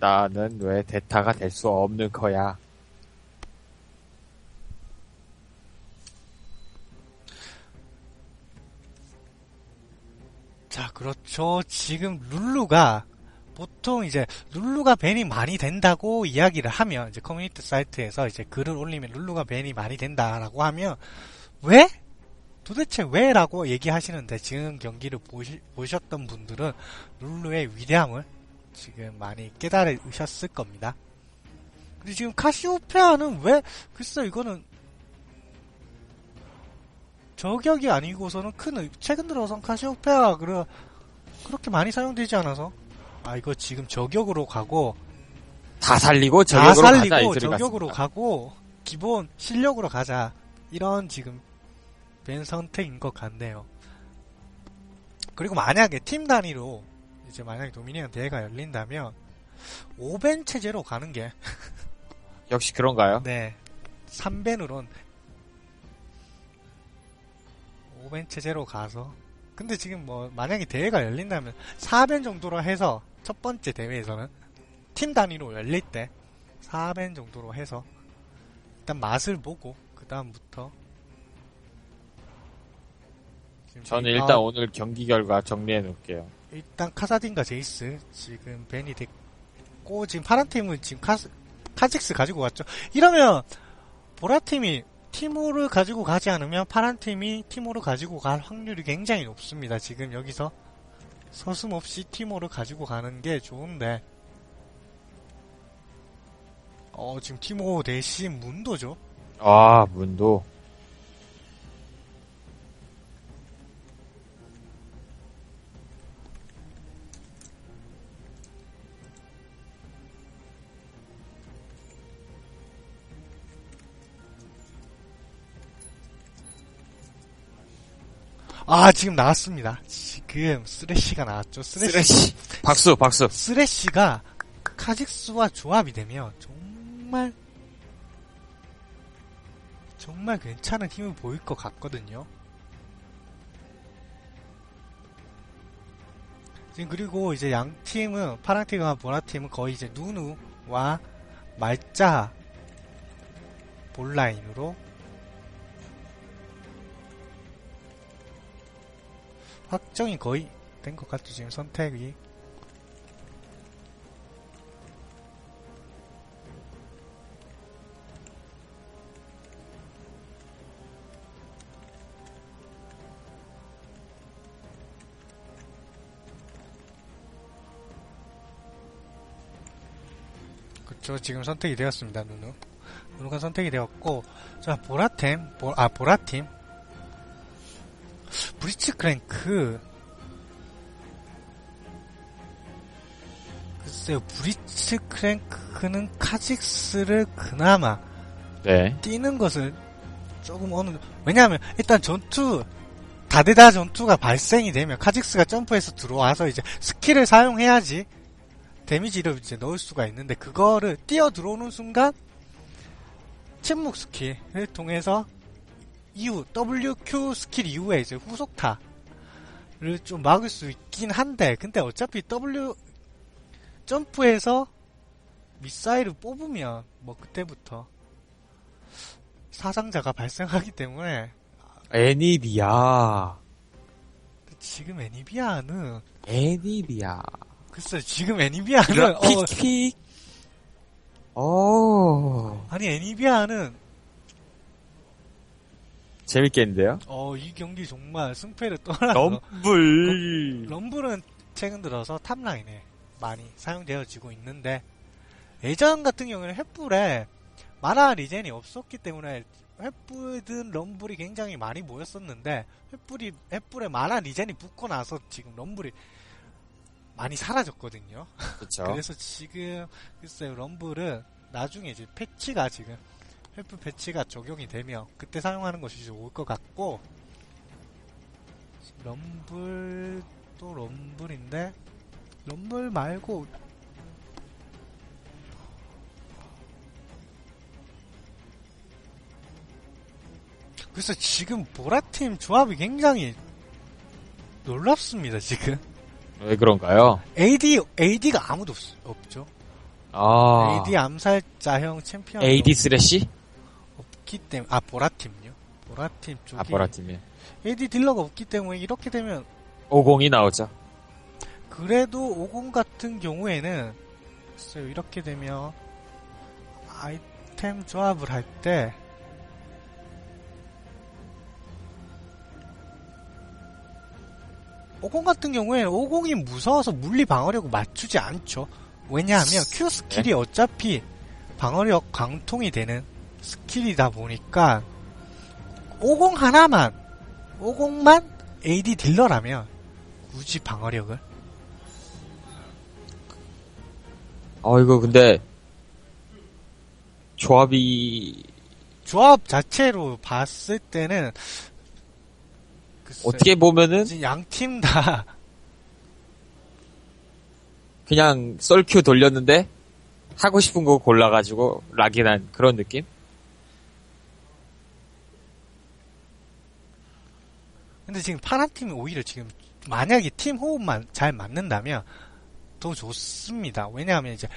나는 왜 대타가 될 수 없는 거야? 자, 그렇죠. 지금 룰루가 보통 이제 룰루가 밴이 많이 된다고 이야기를 하면 이제 커뮤니티 사이트에서 이제 글을 올리면 룰루가 밴이 많이 된다라고 하면 왜? 도대체 왜 라고 얘기하시는데 지금 경기를 보시, 보셨던 분들은 룰루의 위대함을 지금 많이 깨달으셨을 겁니다. 근데 지금 카시오페아는 왜 글쎄 이거는 저격이 아니고서는 큰 의- 최근 들어선 카시오페아 그래 그렇게 많이 사용되지 않아서 아 이거 지금 저격으로 가고 다 살리고 다 저격으로 가자 이 살리고 소리 저격으로 같습니다. 가고 기본 실력으로 가자 이런 지금 벤 선택인 것 같네요. 그리고 만약에 팀 단위로 이제 만약에 도미니언 대회가 열린다면 5벤 체제로 가는 게 역시 그런가요? 네. 3벤으론 5벤 체제로 가서 근데 지금 뭐 만약에 대회가 열린다면 4벤 정도로 해서 첫 번째 대회에서는 팀 단위로 열릴 때 4벤 정도로 해서 일단 맛을 보고 그 다음부터 저는 일단 오늘 경기 결과 정리해 놓을게요. 일단 카사딘과 제이스 지금 벤이 됐고 지금 파란 팀은 지금 카 카직스 가지고 갔죠. 이러면 보라 팀이 티모를 가지고 가지 않으면 파란 팀이 티모를 가지고 갈 확률이 굉장히 높습니다. 지금 여기서 서슴없이 티모를 가지고 가는 게 좋은데 어 지금 티모 대신 문도죠. 아 문도 아 지금 나왔습니다. 지금 쓰레쉬가 나왔죠. 쓰레쉬 쓰레쉬 박수 박수 쓰레쉬가 카직스와 조합이 되면 정말 정말 괜찮은 힘을 보일 것 같거든요. 지금 그리고 이제 양 팀은 파란 팀과 보라 팀은 거의 이제 누누와 말자 볼라인으로 확정이 거의 된 것 같죠 지금 선택이. 그쵸 지금 선택이 되었습니다 누누. 누누가 선택이 되었고 자 보라템 보, 아 보라팀 브리츠 크랭크. 글쎄요 브리츠 크랭크는 카직스를 그나마 네. 뛰는 것을 조금 어느 왜냐하면 일단 전투 다대다 전투가 발생이 되면 카직스가 점프해서 들어와서 이제 스킬을 사용해야지 데미지를 이제 넣을 수가 있는데 그거를 뛰어 들어오는 순간 침묵 스킬을 통해서 이후 WQ 스킬 이후에 이제 후속타를 좀 막을 수 있긴 한데 근데 어차피 W 점프해서 미사일을 뽑으면 뭐 그때부터 사상자가 발생하기 때문에. 애니비아. 지금 애니비아는 애니비아. 글쎄 지금 애니비아는 어, 픽픽 오 아니 애니비아는 재밌겠는데요? 어 이 경기 정말 승패를 떠나서 럼블 럼블은 최근 들어서 탑라인에 많이 사용되어지고 있는데 예전 같은 경우에는 횃불에 만화 리젠이 없었기 때문에 횃불든 럼블이 굉장히 많이 모였었는데 횃불이 횃불에 만화 리젠이 붙고 나서 지금 럼블이 많이 사라졌거든요. 그래서 지금 글쎄요 럼블은 나중에 이제 패치가 지금 횃불 패치가 적용이 되면 그때 사용하는 것이 좋을 것 같고 럼블도 럼블인데 럼블 말고 그래서 지금 보라팀 조합이 굉장히 놀랍습니다 지금 왜 그런가요? AD AD가 아무도 없, 없죠 아. AD 암살자형 챔피언 AD 스래시? 없기 때문에 아 보라팀요. 보라팀 쪽이 아, 보라팀이. AD 딜러가 없기 때문에 이렇게 되면 50이 나오죠. 그래도 50 같은 경우에는 글쎄요 이렇게 되면 아이템 조합을 할 때 오공 같은 경우에는 오공이 무서워서 물리 방어력을 맞추지 않죠. 왜냐하면 Q 스킬이 어차피 방어력 강통이 되는 스킬이다 보니까 오공 하나만 오공만 AD 딜러라면 굳이 방어력을 어, 이거 근데, 조합이, 조합 자체로 봤을 때는 글쎄, 어떻게 보면은, 양 팀 다 그냥 썰큐 돌렸는데, 하고 싶은 거 골라가지고, 락인한 그런 느낌? 근데 지금 파란 팀이 오히려 지금 만약에 팀 호흡만 잘 맞는다면 더 좋습니다. 왜냐하면 이제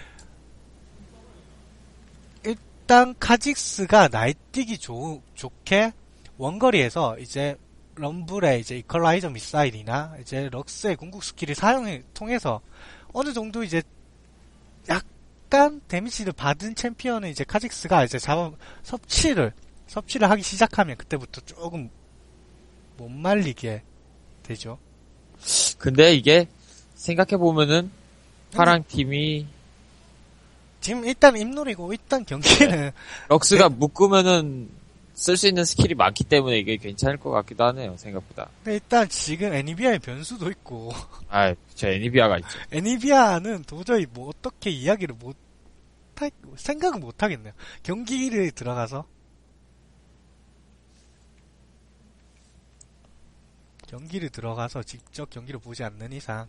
일단 카직스가 날뛰기 좋, 좋게 원거리에서 이제 럼블의 이제 이퀄라이저 미사일이나 이제 럭스의 궁극 스킬을 사용해 통해서 어느 정도 이제 약간 데미지를 받은 챔피언은 이제 카직스가 이제 잡아 섭취를 섭취를 하기 시작하면 그때부터 조금 못 말리게 되죠. 근데 이게, 생각해 보면은, 파랑 팀이, 지금 일단 입놀이고 일단 경기는 럭스가 묶으면은, 쓸 수 있는 스킬이 많기 때문에 이게 괜찮을 것 같기도 하네요, 생각보다. 근데 일단 지금 애니비아의 변수도 있고 아, 저 애니비아가 있죠. 애니비아는 도저히 뭐 어떻게 이야기를 못 할, 생각을 못 하겠네요. 경기를 들어가서 경기를 들어가서 직접 경기를 보지 않는 이상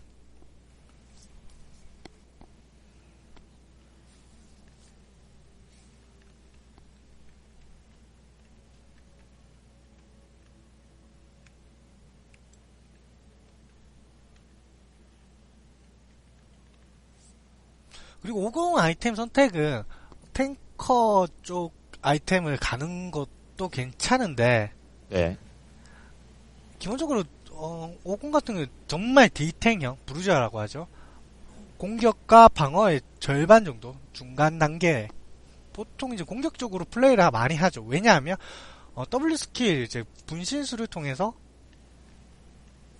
그리고 50 아이템 선택은 탱커 쪽 아이템을 가는 것도 괜찮은데 네. 기본적으로 어, 50 같은 경우 정말 딜탱형 브루저라고 하죠. 공격과 방어의 절반 정도 중간 단계 보통 이제 공격적으로 플레이를 많이 하죠. 왜냐하면 어, W 스킬 이제 분신수를 통해서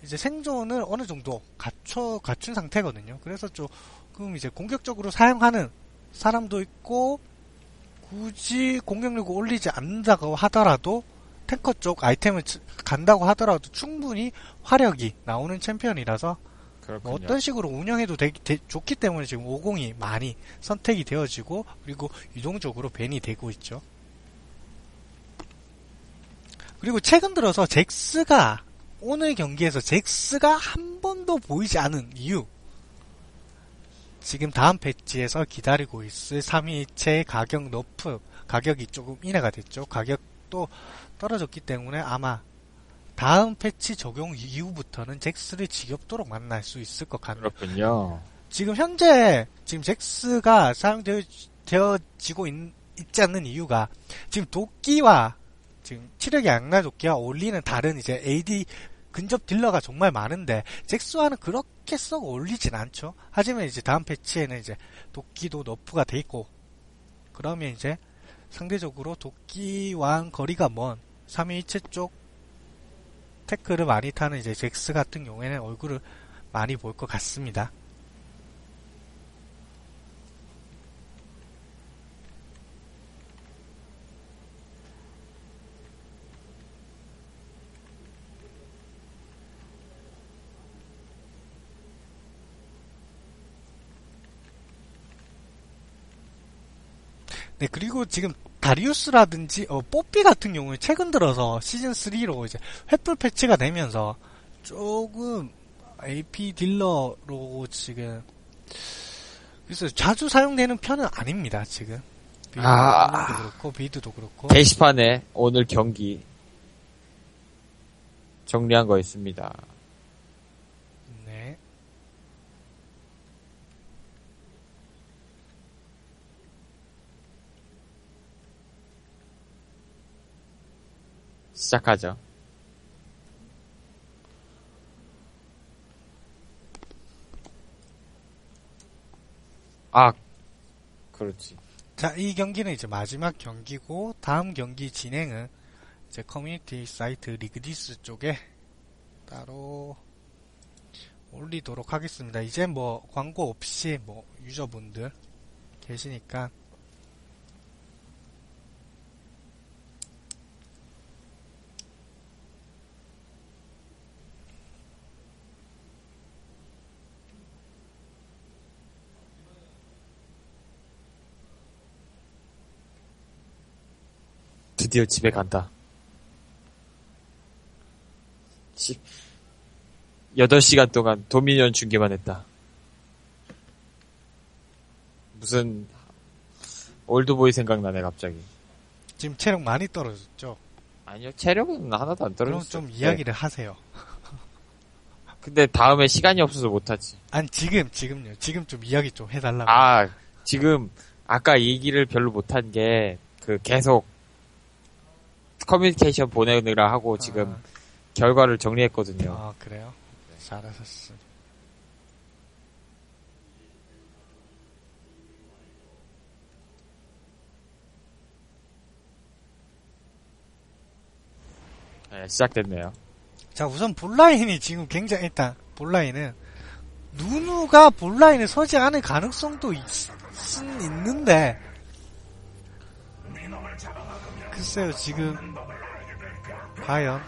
이제 생존을 어느 정도 갖춰 갖춘 상태거든요. 그래서 조금 이제 공격적으로 사용하는 사람도 있고 굳이 공격력을 올리지 않는다고 하더라도 탱커 쪽 아이템을 치- 간다고 하더라도 충분히 화력이 나오는 챔피언이라서 뭐. 어떤 식으로 운영해도 되, 되- 좋기 때문에 지금 50이 많이 선택이 되어지고 그리고 유동적으로 밴이 되고 있죠. 그리고 최근 들어서 잭스가 오늘 경기에서 잭스가 한 번도 보이지 않은 이유 지금 다음 패치에서 기다리고 있을 3위체 가격 너프 가격이 조금 인하가 됐죠. 가격도 떨어졌기 때문에 아마 다음 패치 적용 이후부터는 잭스를 지겹도록 만날 수 있을 것 같네요. 그렇군요. 지금 현재 지금 잭스가 사용되어지고 있, 지 않는 이유가 지금 도끼와 지금 치력의 양날 도끼와 어울리는 다른 이제 AD 근접 딜러가 정말 많은데 잭스와는 그렇게 썩 어울리진 않죠. 하지만 이제 다음 패치에는 이제 도끼도 너프가 돼 있고 그러면 이제 상대적으로 도끼와 거리가 먼 3위체 쪽 태클을 많이 타는 이제 잭스 같은 경우에는 얼굴을 많이 볼 것 같습니다. 네, 그리고 지금 다리우스라든지 어, 뽀삐 같은 경우에 최근 들어서 시즌 3로 이제 횃불 패치가 되면서 조금 AP 딜러로 지금 그래서 자주 사용되는 편은 아닙니다 지금 빌드도 아. 그렇고 비드도 그렇고 게시판에 오늘 경기 정리한 거 있습니다. 네. 시작하죠. 아, 그렇지. 자, 이 경기는 이제 마지막 경기고 다음 경기 진행은 이제 커뮤니티 사이트 리그디스 쪽에 따로 올리도록 하겠습니다. 이제 뭐 광고 없이 뭐 유저분들 계시니까 드디어 집에 간다. 시, 8시간 동안 도미니언 중계만 했다. 무슨, 올드보이 생각나네, 갑자기. 지금 체력 많이 떨어졌죠. 아니요, 체력은 하나도 안 그럼 떨어졌어. 좀 이야기를 하세요. 근데 다음에 시간이 없어서 못하지. 아니 지금 지금요. 지금 좀 이야기 좀 해달라고. 아, 지금, 아까 얘기를 별로 못한 게, 그, 계속, 커뮤니케이션 보내느라 하고 지금 결과를 정리했거든요. 아, 그래요? 잘하셨어. 네, 시작됐네요. 자, 우선 볼라인이 지금 굉장히, 일단, 볼라인은, 누누가 볼라인에 서지 않을 가능성도 있, 은 있는데, 글쎄요, 지금, 과연,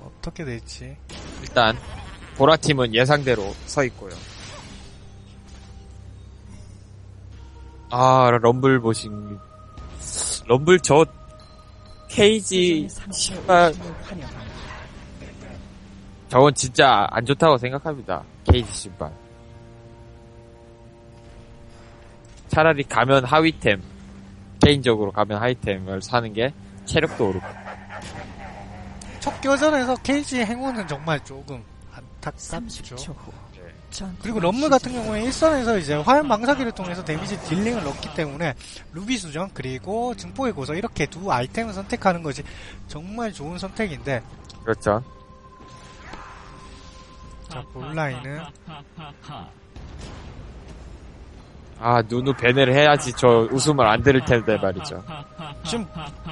어떻게 될지. 일단, 보라팀은 예상대로 서 있고요. 아, 럼블 보신, 럼블 저, 케이지, 신발, 저건 진짜 안 좋다고 생각합니다. 케이지 신발. 차라리 가면 하위템, 개인적으로 가면 하위템을 사는 게 체력도 오르고. 첫 교전에서 케이지 행운은 정말 조금 안타깝죠. 30초 후. 그리고 럼물 같은 경우에 일선에서 이제 화염 망사기를 통해서 데미지 딜링을 넣기 때문에 루비 수정 그리고 증폭의 고서 이렇게 두 아이템을 선택하는 것이 정말 좋은 선택인데 그렇죠. 자 볼라인은 아, 누누 배내를 해야지 저 웃음을 안 들을 텐데 말이죠. 지금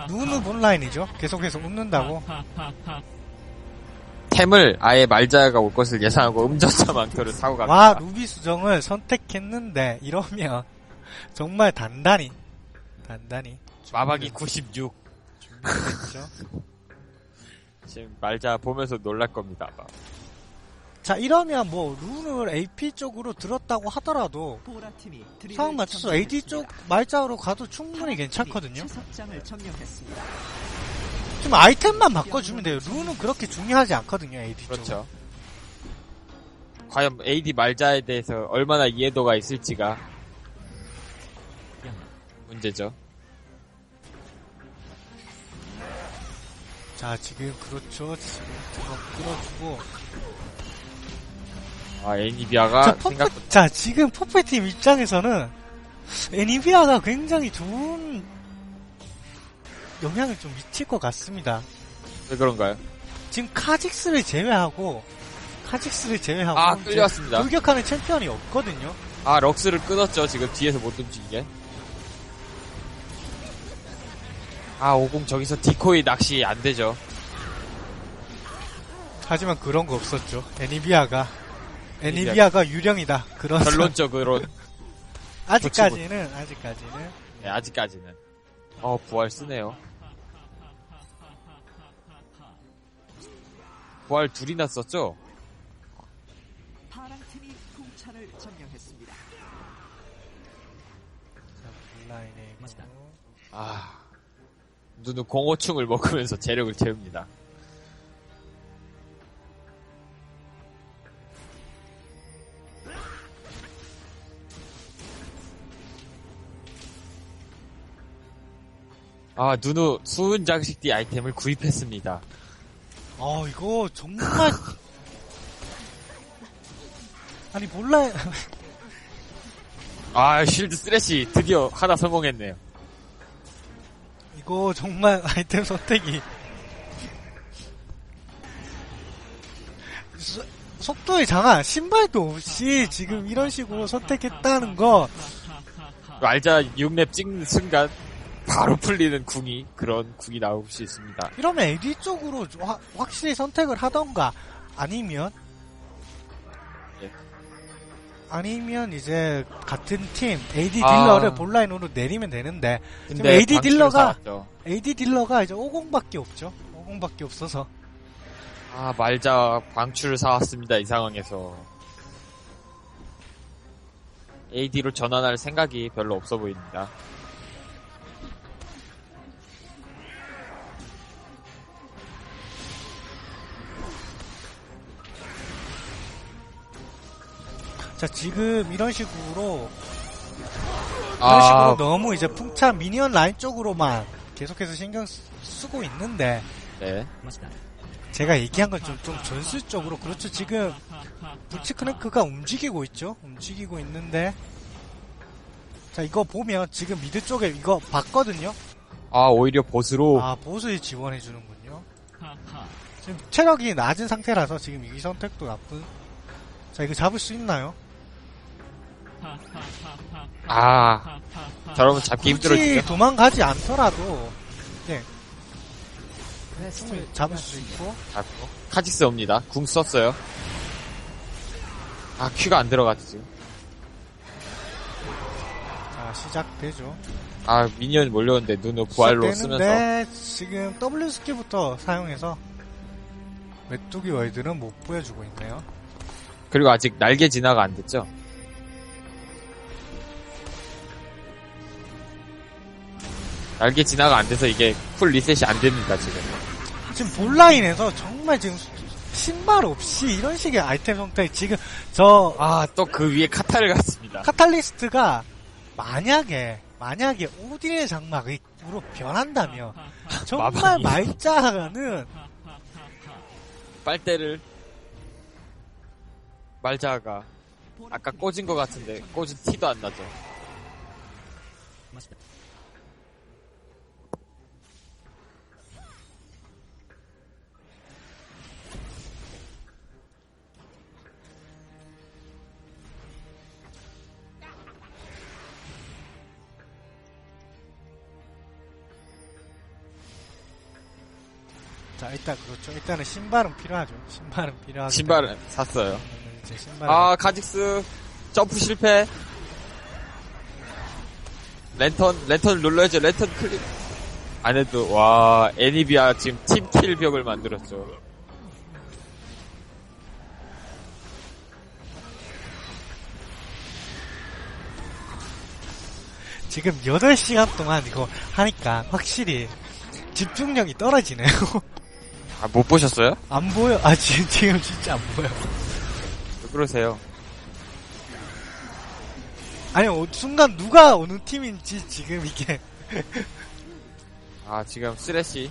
누누 본라인이죠. 계속해서 웃는다고. 템을 아예 말자가 올 것을 예상하고 음전차 망토를 사고 갑니다. 와 루비 수정을 선택했는데 이러면 정말 단단히 단단히 마박이 96. 준비됐죠. 지금 말자 보면서 놀랄 겁니다. 아마. 자 이러면 뭐 룬을 AP 쪽으로 들었다고 하더라도 상황 맞춰서 AD 쪽 말자로 가도 충분히 괜찮거든요. 점령했습니다. 지금 아이템만 바꿔주면 돼요. 룬은 그렇게 중요하지 않거든요, AD 쪽. 그렇죠. 과연 AD 말자에 대해서 얼마나 이해도가 있을지가 문제죠. 자, 지금 그렇죠. 지금 저거 끌어주고. 아, 애니비아가 자, 퍼프, 생각보다 자, 지금 퍼프팀 입장에서는 애니비아가 굉장히 좋은 영향을 좀 미칠 것 같습니다. 왜 그런가요? 지금 카직스를 제외하고 카직스를 제외하고 아, 끌려왔습니다. 돌격하는 챔피언이 없거든요. 아, 럭스를 끊었죠. 지금 뒤에서 못 움직이게. 아, 오공 저기서 디코이 낚시 안 되죠. 하지만 그런 거 없었죠. 애니비아가 애니비아가 유령이다. 그런 결론적으로 아직까지는 아직까지는 네, 아직까지는. 어, 부활 쓰네요. 부활 둘이나 썼죠? 파랑팀이 풍차를 점령했습니다. 아, 누누 공호충을 먹으면서 재력을 채웁니다. 아, 누누 수은 장식띠 아이템을 구입했습니다. 아, 이거 정말 아니 몰라. 아, 실드 쓰레시 드디어 하나 성공했네요. 이거 정말 아이템 선택이 소, 속도의 장아 신발도 없이 지금 이런 식으로 선택했다는 거. 알자 6렙 찍는 순간 바로 풀리는 궁이 그런 궁이 나올 수 있습니다. 이러면 AD 쪽으로 화- 확실히 선택을 하던가, 아니면, 예. 아니면 이제 같은 팀, AD 아. 딜러를 본라인으로 내리면 되는데, 지금 근데 AD 딜러가- 쌓았죠. AD 딜러가 이제 50밖에 없죠. 50밖에 없어서. 아 말자 방출을 사왔습니다 이 상황에서 AD로 전환할 생각이 별로 없어 보입니다. 자, 지금 이런 식으로, 이런 아 식으로 너무 이제 풍차 미니언 라인 쪽으로만 계속해서 신경 쓰- 쓰고 있는데, 네. 제가 얘기한 건 좀, 좀 전술적으로, 그렇죠. 지금, 부츠크랭크가 움직이고 있죠? 움직이고 있는데, 자, 이거 보면 지금 미드 쪽에 이거 봤거든요? 아 오히려 보스로 아, 보수에 지원해 주는군요. 지금 체력이 낮은 상태라서 지금 이 선택도 나쁜. 자, 이거 잡을 수 있나요? 아 저러면 잡기 굳이 힘들어지죠. 도망가지 않더라도, 네. 충분히 잡을 수 있고, 잡고 카직스 옵니다. 궁 썼어요. 아 큐가 안 들어갔지 지금. 자, 시작되죠. 아 미니언 몰려오는데 눈을 부활로 쓰면서 시작되는데 지금 W 스킬부터 사용해서 메뚜기 월드는 못 보여주고 있네요. 그리고 아직 날개 진화가 안 됐죠. 날개 진화가 안 돼서 이게 풀 리셋이 안 됩니다 지금. 지금 본라인에서 정말 지금 신발 없이 이런 식의 아이템 선택 지금 저 아 또 그 위에 카타를 갔습니다. 카탈리스트가 만약에 만약에 오딘의 장막으로 변한다면 정말 마방이. 말자는 빨대를 말자가 아까 꽂은 것 같은데 꽂은 티도 안 나죠. 자 일단 그렇죠. 일단은 신발은 필요하죠. 신발은 필요하죠. 신발은 샀어요. 이제 신발 아 카직스 점프 실패. 랜턴 랜턴 눌러야죠. 랜턴 클릭. 안 해도 와 애니비아 지금 팀킬 벽을 만들었죠. 지금 8시간 동안 이거 하니까 확실히 집중력이 떨어지네요. 아 못 보셨어요? 안 보여. 아, 지금, 지금 진짜 안 보여. 왜 그러세요? 아니, 어, 순간 누가 어느 팀인지 지금 이게. 아 지금 쓰레쉬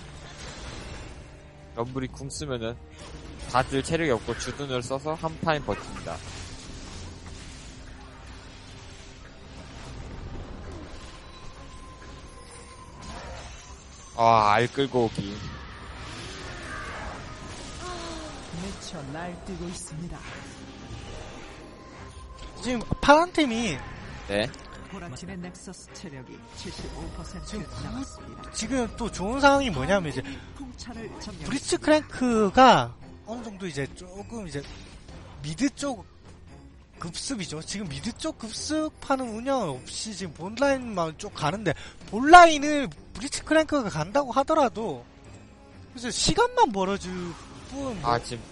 럼블이 궁 쓰면은 다들 체력이 없고 주둔을 써서 한 타임 버팁니다. 아, 알 끌고 오기. 미쳐 날뛰고 있습니다. 지금 파란 팀이 네. 보라팀의 넥서스 체력이 75% 지금 남았습니다. 지금 또 좋은 상황이 뭐냐면 이제. 브리츠 크랭크가 어느 정도 이제 조금 이제 미드 쪽 급습이죠. 지금 미드 쪽 급습하는 운영 없이 지금 본라인만 쪽 가는데 본라인을 브리츠 크랭크가 간다고 하더라도 그래서 시간만 벌어줄 뿐. 뭐 아, 지금,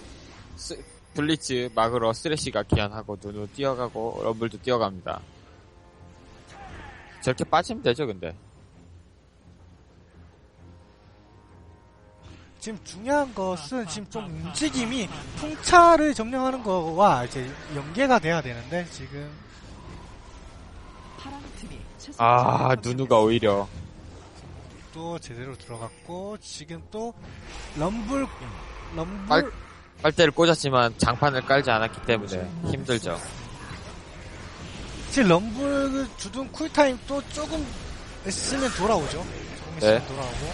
스, 블리츠 막으러 쓰레쉬가 기한하고, 누누 뛰어가고, 럼블도 뛰어갑니다. 저렇게 빠지면 되죠, 근데. 지금 중요한 것은 지금 좀 움직임이 풍차를 점령하는 거와 이제 연계가 돼야 되는데 지금 아, 누누가 오히려. 또 제대로 들어갔고 지금 또 럼블 럼블 빨- 빨대를 꽂았지만 장판을 깔지 않았기 때문에 힘들죠. 지금 럼블 주둔 쿨타임 또 조금 있으면 돌아오죠. 조금 네. 돌아오고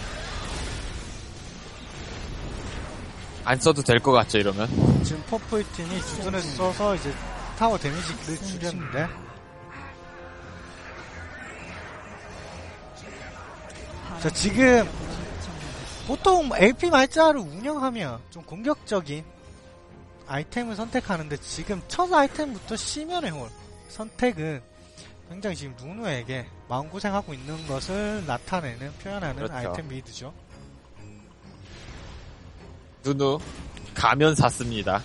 안 써도 될 것 같죠, 이러면? 지금 퍼프이틴이 주둔을 써서 이제 타워 데미지를 줄였는데 자 지금 보통 LP 말자를 운영하면 좀 공격적인 아이템을 선택하는데 지금 첫 아이템부터 심연의 홀 선택은 굉장히 지금 누누에게 마음고생하고 있는 것을 나타내는 표현하는 그렇죠. 아이템 빌드죠 누누, 가면 샀습니다.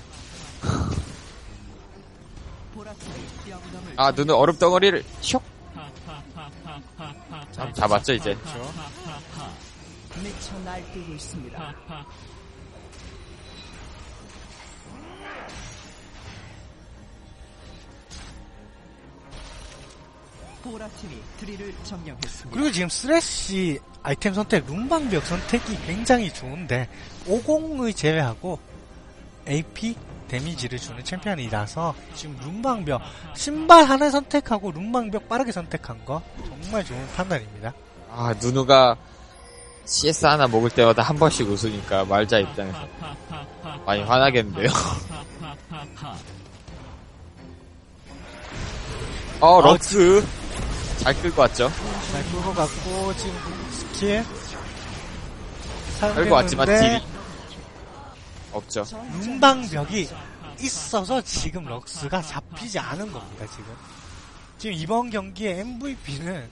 아, 누누 얼음 덩어리를 슉! 자, 잡았죠, 이제. 그렇죠. 미쳐 날뛰고 있습니다. 보라팀이 드릴을 점령했습니다. 그리고 지금 쓰레쉬 아이템 선택, 룸방벽 선택이 굉장히 좋은데 50을 제외하고 AP 데미지를 주는 챔피언이라서 지금 룸방벽 신발 하나 선택하고 룸방벽 빠르게 선택한 거 정말 좋은 판단입니다. 아, 누누가 CS 하나 먹을 때마다 한 번씩 웃으니까 말자 입장에서 많이 화나겠는데요. 어, 럭스. 잘 끌고 왔죠. 잘 끌고 갔고 지금 스킬 끌고 왔지만 딜이 없죠. 룸방벽이 있어서 지금 럭스가 잡히지 않은 겁니다. 지금 지금 이번 경기의 MVP는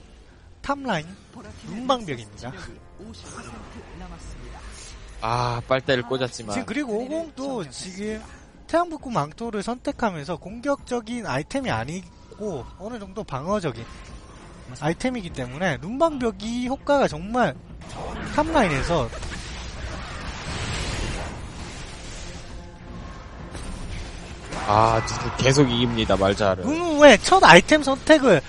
탑라인 보라팀의 룸방벽입니다. 넥서스 체력이 50% 남았습니다. 아, 빨대를 지금 꽂았지만. 그리고 50도 지금 태양북구 망토를 선택하면서 공격적인 아이템이 아니고 어느 정도 방어적인 아이템이기 때문에 눈방벽이 효과가 정말 탑라인에서 아, 계속 이깁니다, 말자를. 눈의 첫 아이템 선택을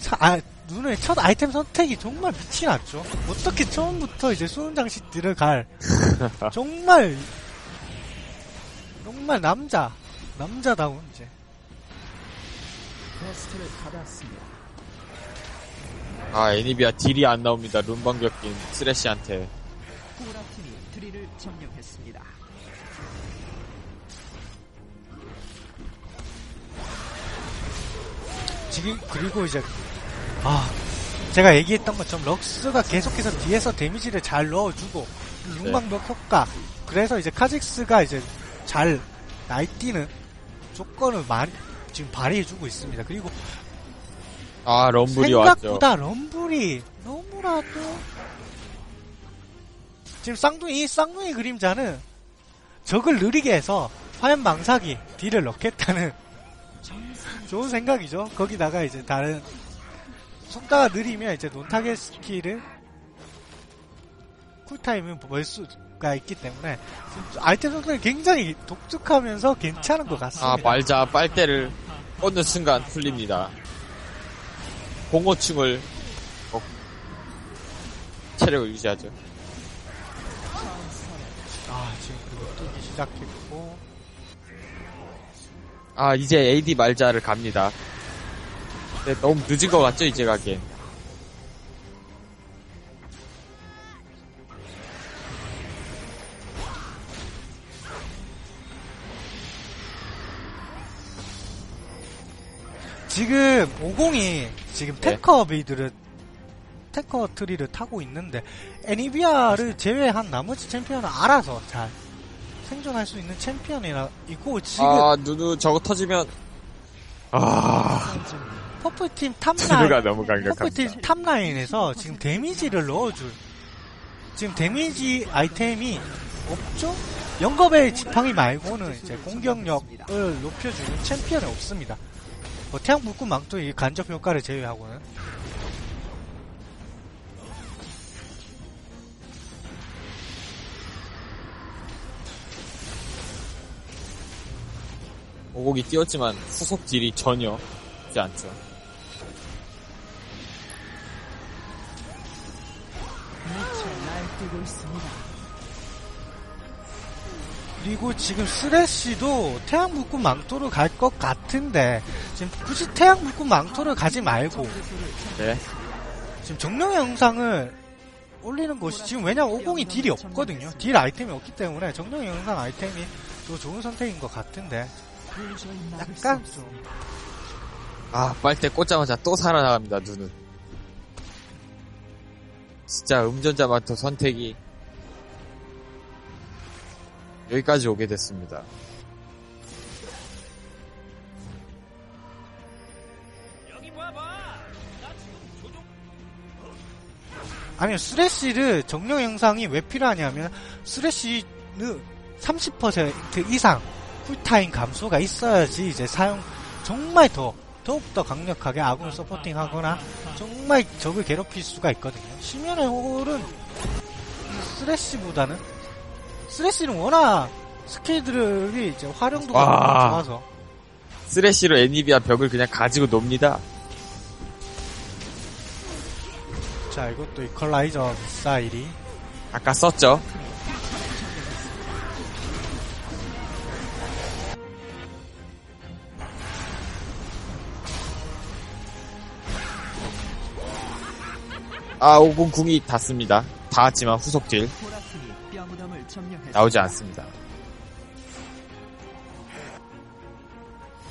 차- 아, 눈의 첫 아이템 선택이 정말 빛이 났죠. 어떻게 처음부터 이제 수은 장식들을 갈 정말 정말 남자 남자다운 이제 베스트를 받았습니다. 아, 애니비아 딜이 안 나옵니다. 룸방벽 낀 쓰레쉬한테. 보라팀이 드릴을 점령했습니다. 지금 그리고 이제 아 제가 얘기했던 것처럼 럭스가 계속해서 뒤에서 데미지를 잘 넣어주고 룸방벽 효과 그래서 이제 카직스가 이제 잘 날뛰는 조건을 많이 지금 발휘해주고 있습니다. 그리고 아, 럼블이 왔죠. 생각보다 럼블이 너무나도 지금 쌍둥이 이 쌍둥이 그림자는 적을 느리게 해서 화염 망사기 딜을 넣겠다는 좋은 생각이죠. 거기다가 이제 다른 속도가 느리면 이제 논타겟 스킬을 쿨타임은 벌 수가 있기 때문에 지금 아이템 성능이 굉장히 독특하면서 괜찮은 것 같습니다. 아, 말자 빨대를 꽂는 순간 풀립니다. 공호충을 어, 체력을 유지하죠. 아, 지금 그리고 뜨기 시작했고 아, 이제 AD 말자를 갑니다. 근데 너무 늦은 것 같죠, 이제 가기엔. 지금 50이 지금 네. 테커 베이드를 테커 트리를 타고 있는데 애니비아를 제외한 나머지 챔피언은 알아서 잘 생존할 수 있는 챔피언이라 이고 지금 아, 누누 저거 터지면, 아, 퍼플팀 탑라인. 퍼플팀 탑라인에서 지금 데미지를 넣어줄 지금 데미지 아이템이 없죠? 영겁의 지팡이 말고는 이제 공격력을 높여주는 챔피언이 없습니다. 뭐 태양 불꽃 망토 이 간접 효과를 제외하고는 오곡이 뛰었지만 후속 딜이 전혀 있지 않죠. 미쳐 날뛰고 있습니다. 그리고 지금 쓰레쉬도 태양 불꽃 망토를 갈것 같은데 지금 굳이 태양 불꽃 망토를 가지 말고 네. 지금 정령 영상을 올리는 것이 지금 왜냐면 50이 딜이 없거든요. 딜 아이템이 없기 때문에 정령 영상 아이템이 더 좋은 선택인 것 같은데 약간 없습니다. 아, 빨대 꽂자마자 또 살아나갑니다, 눈은. 진짜 음전자마터 선택이 여기까지 오게 됐습니다. 아니면 쓰레쉬를 정령 영상이 왜 필요하냐면 쓰레쉬는 30% 이상 쿨타임 감소가 있어야지 이제 사용 정말 더 더욱더 강력하게 아군을 서포팅 하거나 정말 적을 괴롭힐 수가 있거든요. 심연의 홀은 쓰레쉬보다는 쓰레쉬는 워낙 스킬들이 이제 활용도가 와. 너무 좋아서 쓰레쉬로 애니비아 벽을 그냥 가지고 놉니다. 자 이것도 이퀄라이저 미사일이 아까 썼죠? 아, 50 궁이 닿습니다. 닿았지만 후속 딜 무덤을 점령했습니다. 나오지 않습니다.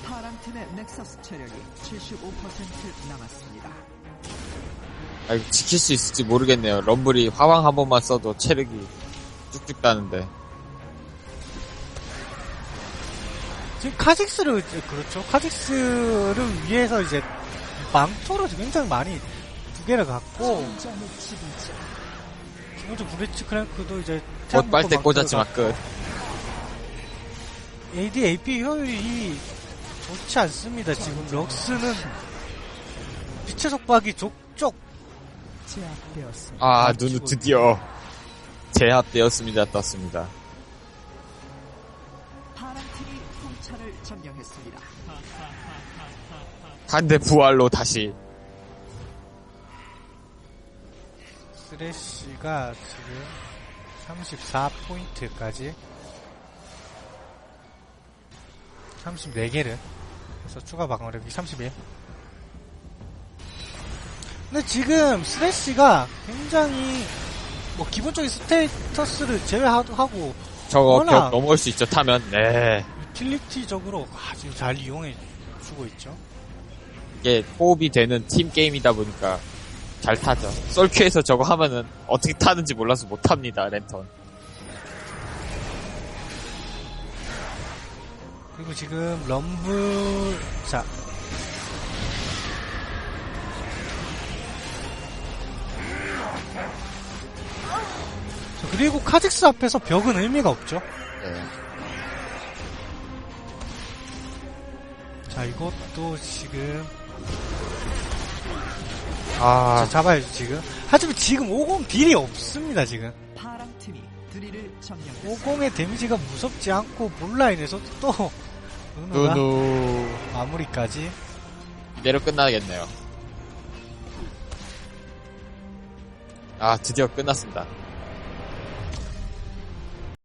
파란팀의 넥서스 체력이 75% 남았습니다. 아, 이거 지킬 수 있을지 모르겠네요. 럼블이 화왕 한 번만 써도 체력이 쭉쭉 따는데. 지금 카직스를 그렇죠 카직스를 위해서 이제 망토를 굉장히 많이 두 개를 갖고 기본적 브레치 크랭크도 이제 못 빨대 꽂았지만 끝. AD AP 효율이 좋지 않습니다 지금 럭스는 빛의 속박이 족족 제압되었습니다. 아, 아, 눈은 키보드. 드디어 제압되었습니다. 떴습니다. 파란팀이 풍차를 점령했습니다. 한대 부활로 다시. 스레쉬가 지금 34포인트까지 34개를 그래서 추가 방어력이 31 근데 지금 스레쉬가 굉장히 뭐 기본적인 스테이터스를 제외하고 저거 벽 넘어올 수 있죠, 타면. 네. 유틸리티적으로 아주 잘 이용해 주고 있죠 이게 호흡이 되는 팀 게임이다 보니까 잘 타죠. 솔큐에서 저거 하면은 어떻게 타는지 몰라서 못 탑니다, 랜턴. 그리고 지금 럼블 자 자, 그리고 카직스 앞에서 벽은 의미가 없죠. 네. 자 이것도 지금 아, 자, 잡아야죠 지금. 하지만 지금 50 딜이 없습니다 지금. 파란팀이 드릴을 점령했습니다. 50의 데미지가 무섭지 않고 본라인에서 또 누누가 누누. 마무리까지. 이대로 끝나겠네요. 아, 드디어 끝났습니다.